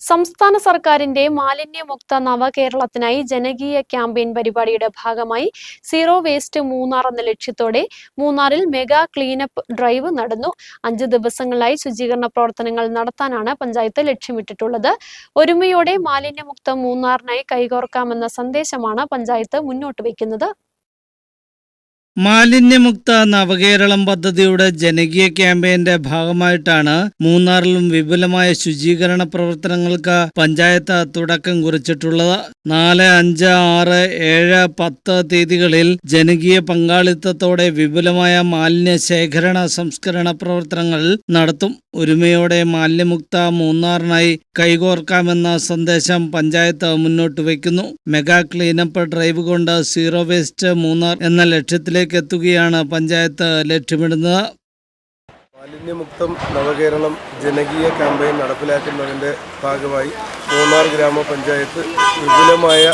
സംസ്ഥാന സർക്കാരിന്റെ മാലിന്യമുക്ത നവകേരളത്തിനായി ജനകീയ ക്യാമ്പയിൻ പരിപാടിയുടെ ഭാഗമായി സീറോ വേസ്റ്റ് മൂന്നാർ എന്ന ലക്ഷ്യത്തോടെ മൂന്നാറിൽ മെഗാ ക്ലീനപ്പ് ഡ്രൈവ് നടന്നു. അഞ്ച് ദിവസങ്ങളായി ശുചീകരണ പ്രവർത്തനങ്ങൾ നടത്താനാണ് പഞ്ചായത്ത് ലക്ഷ്യമിട്ടിട്ടുള്ളത്. ഒരുമയോടെ മാലിന്യമുക്ത മൂന്നാറിനായി കൈകോർക്കാമെന്ന സന്ദേശമാണ് പഞ്ചായത്ത് മുന്നോട്ട് വയ്ക്കുന്നത്. മാലിന്യമുക്ത നവകേരളം പദ്ധതിയുടെ ജനകീയ ക്യാമ്പയിന്റെ ഭാഗമായിട്ടാണ് മൂന്നാറിലും വിപുലമായ ശുചീകരണ പ്രവർത്തനങ്ങൾക്ക് പഞ്ചായത്ത് തുടക്കം കുറിച്ചിട്ടുള്ളത്. നാല് അഞ്ച് ആറ് ഏഴ് പത്ത് തീയതികളിൽ ജനകീയ പങ്കാളിത്തത്തോടെ വിപുലമായ മാലിന്യ ശേഖരണ സംസ്കരണ പ്രവർത്തനങ്ങൾ നടത്തും. ഒരുമയോടെ മാലിന്യമുക്ത മൂന്നാറിനായി കൈകോർക്കാമെന്ന സന്ദേശം പഞ്ചായത്ത് മുന്നോട്ട് വയ്ക്കുന്നു. മെഗാ ക്ലീനപ്പ് ഡ്രൈവ് കൊണ്ട് സീറോ വേസ്റ്റ് മൂന്നാർ എന്ന ലക്ഷ്യത്തിലേക്ക് എത്തുകയാണ് പഞ്ചായത്ത് ലക്ഷ്യമിടുന്നത്. മാലിന്യമുക്തം നവകേരളം ജനകീയ ക്യാമ്പയിൻ നടപ്പിലാക്കുന്നതിന്റെ ഭാഗമായി മൂന്നാർ ഗ്രാമപഞ്ചായത്ത് വിപുലമായ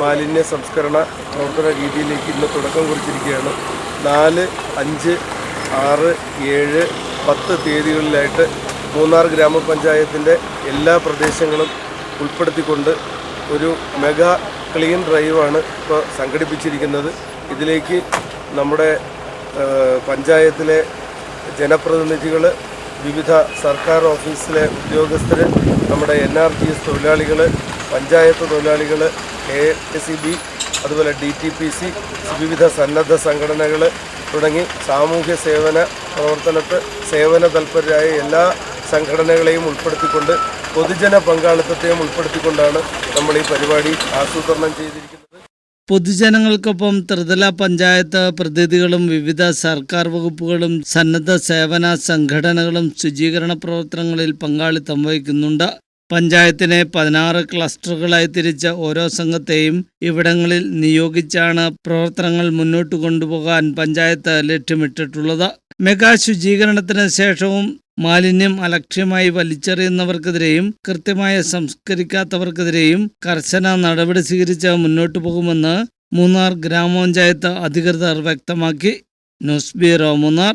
മാലിന്യ സംസ്കരണ പ്രവർത്തന രീതിയിലേക്ക് ഇന്ന് തുടക്കം കുറിച്ചിരിക്കുകയാണ്. നാല് അഞ്ച് ആറ് ഏഴ് പത്ത് തീയതികളിലായിട്ട് മൂന്നാർ ഗ്രാമപഞ്ചായത്തിന്റെ എല്ലാ പ്രദേശങ്ങളും ഉൾപ്പെടുത്തിക്കൊണ്ട് ഒരു മെഗാ ക്ലീൻ ഡ്രൈവാണ് ഇപ്പോൾ സംഘടിപ്പിച്ചിരിക്കുന്നത്. ഇതിലേക്ക് നമ്മുടെ പഞ്ചായത്തിലെ ജനപ്രതിനിധികൾ വിവിധ സർക്കാർ ഓഫീസിലെ ഉദ്യോഗസ്ഥർ നമ്മുടെ എൻ ആർ ജി എസ് തൊഴിലാളികൾ പഞ്ചായത്ത് തൊഴിലാളികൾ കെ എസ് ഇ ബി അതുപോലെ ഡി ടി പി സി വിവിധ സന്നദ്ധ സംഘടനകൾ തുടങ്ങി സാമൂഹ്യ സേവന പ്രവർത്തനത്ത് സേവന തൽപരരായ എല്ലാ സംഘടനകളെയും ഉൾപ്പെടുത്തിക്കൊണ്ട് പൊതുജന പങ്കാളിത്തത്തെയും ഉൾപ്പെടുത്തിക്കൊണ്ടാണ് നമ്മൾ ഈ പരിപാടി ആസൂത്രണം ചെയ്തിരിക്കുന്നത്. പൊതുജനങ്ങൾക്കൊപ്പം ത്രിതല പഞ്ചായത്ത് പ്രതിനിധികളും വിവിധ സർക്കാർ വകുപ്പുകളും സന്നദ്ധ സേവന സംഘടനകളും ശുചീകരണ പ്രവർത്തനങ്ങളിൽ പങ്കാളിത്തം വഹിക്കുന്നുണ്ട്. പഞ്ചായത്തിനെ പതിനാറ് ക്ലസ്റ്ററുകളായി തിരിച്ച ഓരോ സംഘത്തെയും ഇവിടങ്ങളിൽ നിയോഗിച്ചാണ് പ്രവർത്തനങ്ങൾ മുന്നോട്ട് കൊണ്ടുപോകാൻ പഞ്ചായത്ത് ലക്ഷ്യമിട്ടിട്ടുള്ളത്. മെഗാ ശുചീകരണത്തിന് ശേഷവും മാലിന്യം അലക്ഷ്യമായി വലിച്ചെറിയുന്നവർക്കെതിരെയും കൃത്യമായി സംസ്കരിക്കാത്തവർക്കെതിരെയും കർശന നടപടി സ്വീകരിച്ച് മുന്നോട്ടു പോകുമെന്ന് മൂന്നാർ ഗ്രാമപഞ്ചായത്ത് അധികൃതർ വ്യക്തമാക്കി. News bureau Munnar.